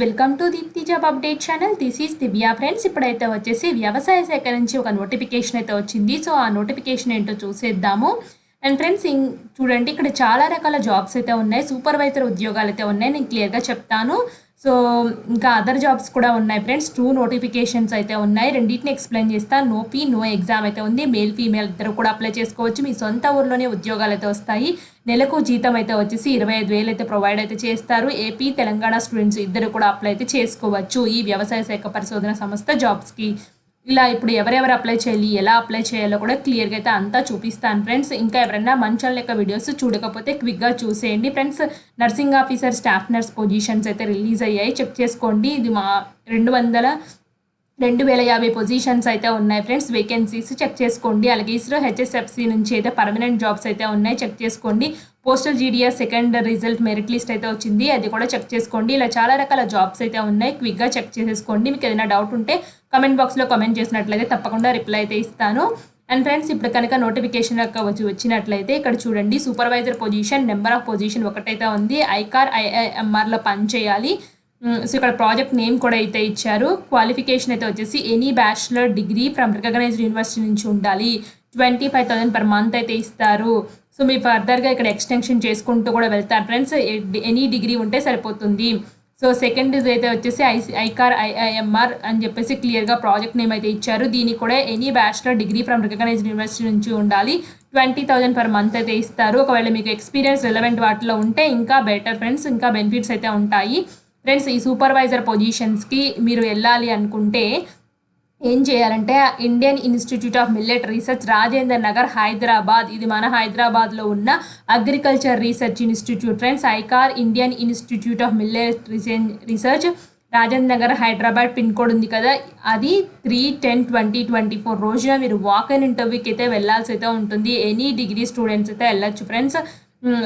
Welcome to Deepthi job update channel this is Divya friends ఇప్పుడైతే వచ్చేసి వ్యవసాయ శాఖ నుంచి ఒక నోటిఫికేషన్ అయితే వచ్చింది. సో ఆ నోటిఫికేషన్ ఏంటో చూసేద్దాము. అండ్ ఫ్రెండ్స్ చూడండి ఇక్కడ చాలా రకాల జాబ్స్ అయితే ఉన్నాయి. సూపర్వైజర్ ఉద్యోగాలు అయితే ఉన్నాయి. నేను క్లియర్గా చెప్తాను. సో ఇంకా అదర్ జాబ్స్ కూడా ఉన్నాయి ఫ్రెండ్స్ టూ నోటిఫికేషన్స్ అయితే ఉన్నాయి. రెండింటిని ఎక్స్ప్లెయిన్ చేస్తా. నో ఫీ నో ఎగ్జామ్ అయితే ఉంది. మేల్ ఫీమేల్ ఇద్దరు కూడా అప్లై చేసుకోవచ్చు. మీ సొంత ఊర్లోనే ఉద్యోగాలు అయితే వస్తాయి. నెలకు జీతం అయితే వచ్చేసి ఇరవై ఐదు వేలు అయితే ప్రొవైడ్ అయితే చేస్తారు. ఏపీ తెలంగాణ స్టూడెంట్స్ ఇద్దరు కూడా అప్లై అయితే చేసుకోవచ్చు. ఈ వ్యవసాయ శాఖ పరిశోధన సంస్థ జాబ్స్కి ఇలా ఇప్పుడు ఎవరెవరు అప్లై చేయాలి ఎలా అప్లై చేయాలో కూడా క్లియర్గా అయితే అంతా చూపిస్తాను ఫ్రెండ్స్ ఇంకా ఎవరైనా మంచాల లెక్క వీడియోస్ చూడకపోతే క్విక్గా చూసేయండి friends nursing officer staff nurse positions అయితే రిలీజ్ అయ్యాయి. చెక్ చేసుకోండి. ఇది మా రెండు వందల రెండు వేల యాభై పొజిషన్స్ అయితే ఉన్నాయి ఫ్రెండ్స్ వేకెన్సీస్ చెక్ చేసుకోండి. అలాగే ఇస్రో హెచ్ఎస్ఎఫ్సి నుంచి అయితే పర్మనెంట్ జాబ్స్ అయితే ఉన్నాయి. చెక్ చేసుకోండి. Postal GDS second result merit list అయితే వచ్చింది. అది కూడా చెక్ చేసుకోండి. ఇలా చాలా రకాల జాబ్స్ అయితే ఉన్నాయి. క్విక్గా చెక్ చేసేసుకోండి. మీకు ఏదైనా డౌట్ ఉంటే కమెంట్ బాక్స్లో కమెంట్ చేసినట్లయితే తప్పకుండా రిప్లై అయితే ఇస్తాను. అండ్ ఫ్రెండ్స్ ఇప్పుడు కనుక నోటిఫికేషన్ యొక్క వచ్చి వచ్చినట్లయితే ఇక్కడ చూడండి supervisor position number of position ఒకటైతే ఉంది. ఐకార్ ఐఐఎంఆర్లో పని చేయాలి. Mm, సో ఇక్కడ ప్రాజెక్ట్ నేమ్ కూడా అయితే ఇచ్చారు. క్వాలిఫికేషన్ అయితే వచ్చేసి any bachelor degree from recognised university నుంచి ఉండాలి. Twenty five thousand per month అయితే ఇస్తారు. సో మీరు ఫర్దర్గా ఇక్కడ ఎక్స్టెన్షన్ చేసుకుంటూ కూడా వెళ్తారు. ఫ్రెండ్స్ ఎనీ డిగ్రీ ఉంటే సరిపోతుంది. సో సెకండ్ అయితే వచ్చేసి ఐసి ఐకార్ ఐఐఎంఆర్ అని చెప్పేసి క్లియర్గా ప్రాజెక్ట్ నేమ్ అయితే ఇచ్చారు. దీనికి కూడా any bachelor degree from recognised university నుంచి ఉండాలి. ట్వంటీ థౌజండ్ పర్ మంత్ అయితే ఇస్తారు. ఒకవేళ మీకు ఎక్స్పీరియన్స్ రిలవెంట్ వాటిలో ఉంటే ఇంకా బెటర్ ఫ్రెండ్స్ ఇంకా బెనిఫిట్స్ అయితే ఉంటాయి. ఫ్రెండ్స్ ఈ సూపర్వైజర్ పొజిషన్స్కి మీరు వెళ్ళాలి అనుకుంటే ఏం చేయాలంటే Indian Institute of Millet Research Rajendra Nagar Hyderabad. ఇది మన హైదరాబాద్లో ఉన్న agriculture research institute. Friends ICAR Indian Institute of Millet Research Rajendra Nagar Hyderabad pin code ఉంది కదా. అది three ten twenty twenty four రోజున మీరు వాక్ ఇన్ ఇంటర్వ్యూకి అయితే వెళ్ళాల్సి అయితే ఉంటుంది. ఎనీ డిగ్రీ స్టూడెంట్స్ అయితే వెళ్ళొచ్చు. ఫ్రెండ్స్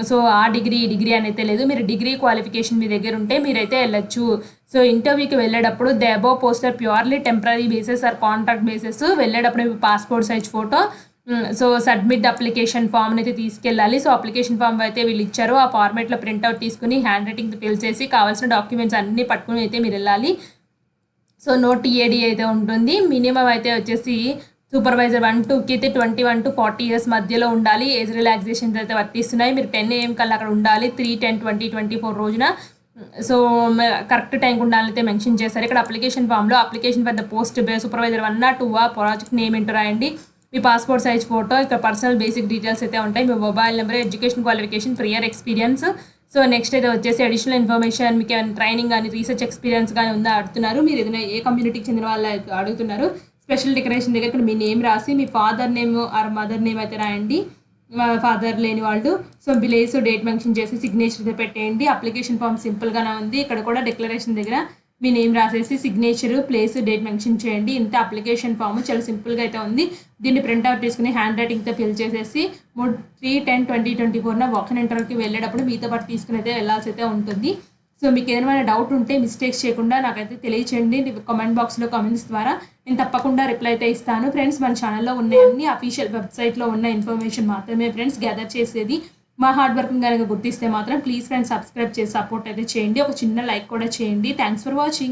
సో ఆ డిగ్రీ ఈ డిగ్రీ అని అయితే లేదు మీరు డిగ్రీ క్వాలిఫికేషన్ మీ దగ్గర ఉంటే మీరైతే వెళ్ళొచ్చు. సో ఇంటర్వ్యూకి వెళ్ళేటప్పుడు the poster purely temporary basis or contract basis. వెళ్ళేటప్పుడు passport size photo so submit application form అయితే తీసుకెళ్ళాలి. సో అప్లికేషన్ ఫామ్ అయితే వీళ్ళు ఇచ్చారు. ఆ ఫార్మేట్లో ప్రింట్అవుట్ తీసుకుని హ్యాండ్ రైటింగ్ ఫిల్ చేసి కావాల్సిన డాక్యుమెంట్స్ అన్నీ పట్టుకుని అయితే మీరు వెళ్ళాలి. సో నో టీఏడి అయితే ఉంటుంది. మినిమం అయితే వచ్చేసి సూపర్వైజర్ వన్ టూకి అయితే twenty one to forty years మధ్యలో ఉండాలి. ఏజ్ రిలాక్సేషన్స్ అయితే వర్తిస్తున్నాయి మీరు టెన్ ఏఎం కల్లా అక్కడ ఉండాలి. Three ten twenty twenty four రోజున సో కరెక్ట్ టైంకి ఉండాలైతే అయితే మెన్షన్ చేశారు. ఇక్కడ అప్లికేషన్ ఫామ్లో అప్లికేషన్ పెద్ద పోస్ట్ సూపర్వైజర్ వన్ టూ ఆ ప్రాజెక్ట్ నేమ్ ఏంటో రాయండి. మీ పాస్పోర్ట్ సైజ్ ఫోటో ఇక్కడ పర్సనల్ బేసిక్ డీటెయిల్స్ అయితే ఉంటాయి. మీ mobile number education qualification prior experience so next అయితే వచ్చేసి అడిషనల్ ఇన్ఫర్మేషన్ మీకు ఏమైనా ట్రైనింగ్ కానీ రీసెర్చ్ ఎక్స్పీరియన్స్ కానీ ఉందా? అడుగుతున్నారు. మీరు ఏదైనా ఏ కమ్యూనిటీకి చెందిన వాళ్ళు అయితే అడుగుతున్నారు. స్పెషల్ డెకరేషన్ దగ్గర ఇక్కడ మీ నేమ్ రాసి మీ father name or mother name అయితే రాయండి. ఫాదర్ లేని వాళ్ళు. సో విలేజ్ డేట్ మెన్షన్ చేసి సిగ్నేచర్ పెట్టేయండి. అప్లికేషన్ ఫామ్ సింపుల్గానే ఉంది. ఇక్కడ కూడా డిక్లరేషన్ దగ్గర మీ నేమ్ రాసేసి సిగ్నేచర్ ప్లేస్ డేట్ మెన్షన్ చేయండి. ఇంత అప్లికేషన్ ఫామ్ చాలా సింపుల్గా అయితే ఉంది. దీన్ని ప్రింట్అవుట్ తీసుకుని హ్యాండ్ రైటింగ్తో ఫిల్ చేసేసి మూడు త్రీ టెన్ ట్వంటీ ట్వంటీ ఫోర్న వాకన్ ఇంటర్వ్యూకి వెళ్ళేటప్పుడు మీతో పాటు తీసుకుని అయితే వెళ్ళాల్సి అయితే ఉంటుంది. సో మీకు ఏమైనా డౌట్ ఉంటే మిస్టేక్స్ చేయకుండా నాకైతే తెలియచేయండి. కామెంట్ బాక్స్లో కామెంట్స్ ద్వారా నేను తప్పకుండా రిప్లై అయితే ఇస్తాను. ఫ్రెండ్స్ మన ఛానల్లో ఉన్న అన్ని అఫీషియల్ వెబ్సైట్లో ఉన్న ఇన్ఫర్మేషన్ మాత్రమే ఫ్రెండ్స్ గ్యాదర్ చేసేది. మా హార్డ్ వర్క్ కనుక గుర్తిస్తే మాత్రం ప్లీజ్ ఫ్రెండ్స్ సబ్స్క్రైబ్ చేసి సపోర్ట్ అయితే చేయండి. ఒక చిన్న లైక్ కూడా చేయండి. Thanks for watching